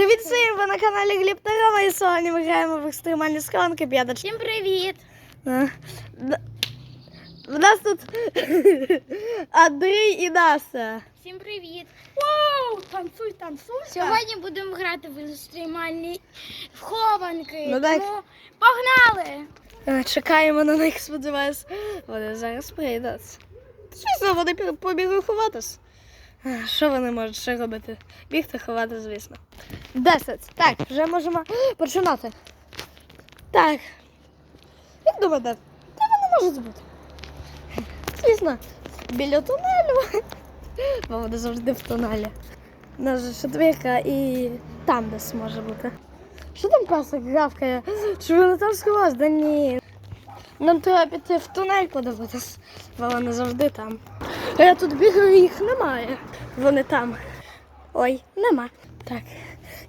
Привіт всім! Ви на каналі Гліб та Рома і сьогодні ми граємо в екстремальні схованки п'яточки. Всім привіт! В нас тут Андрій і Наса. Всім привіт! Вау! Танцуй, танцуй. Сьогодні будемо грати в екстремальні хованки. Ну, дай. Тому погнали! Е, Чекаємо на них, сподіваюсь. Вони зараз прийдуть. Звісно, вони побігли ховатись. Що вони можуть ще робити? Бігти ховати, звісно. Десять. Так, вже можемо починати. Так. Як думаєте, де вони можуть бути? Звісно, біля тунелю. Бо вони завжди в тунелі. Наша четвірка і там десь може бути. Що там песик гавкає? Чи вони там сховалась? Да ні. Нам треба піти в тунель подивитись, бо вони завжди там. А я тут бігаю, їх немає. Вони там. Ой, нема. Так.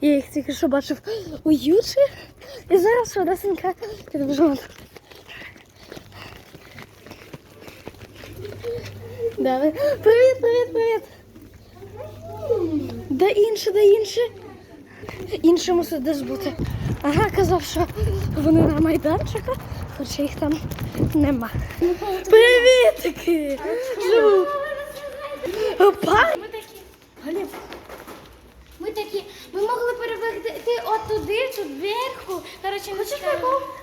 Я їх тільки що бачив у Ючі. І зараз швидесенько підбіжу. Давай. Привіт, привіт, привіт. Де інше, де інше? Інше мусить десь бути. Ага, казав, що вони на майданчику, хоча їх там нема. Привітики! Живу! Опа! Ми такі. Гліб. Ми такі. Ми могли перебігти от туди, тут вверху. Коротше,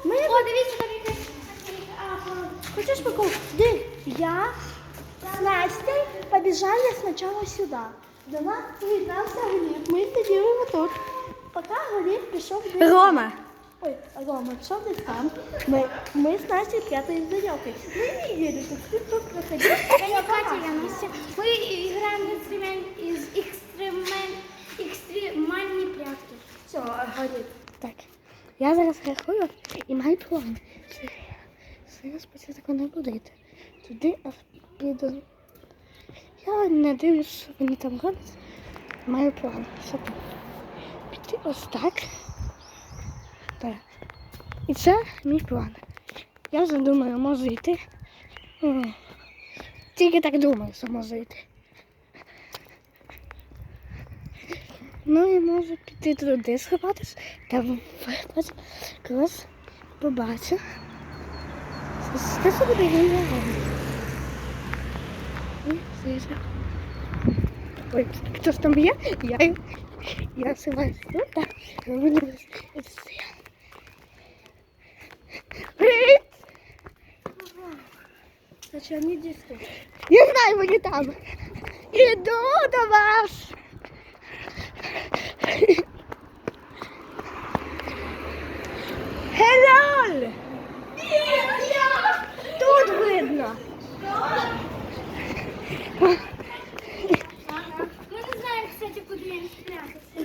ми. О, дивіться, там якась. Хочешь прикол? Дым, я с Настей побежали сначала сюда. До нас признался Глеб, мы сидим вот тут. Пока Глеб пришел десь Рома! Ой, Рома пришел десь там. Мы, мы с Настей прятались за елкой. Мы не видели, как ты тут проходил. Я Катя, я Настя. Ми граємо в екстремаль- із екстремаль... екстремальні прятки. Все, Глеб. Так, я зараз рахую і маю план. Зараз після такого не буде йти. Туди аж піду. Я не дивлюсь, що вони там роблять. Маю план. Що там? Піти ось так. Так. І це мій план. Я вже думаю, можу йти. Тільки так думаю, що можу йти. Ну і можу піти туди сховатись та випадь, колись побачу. Це буде генерально? Ой, хтось там є? Я, я сховаюсь тут, так, все. Привіт! Значит, они здесь тут. Я знаю, вони там. Іду до вас. Hello! Тут видно. Ми не знаємо, кстати, куди їм спрятатися.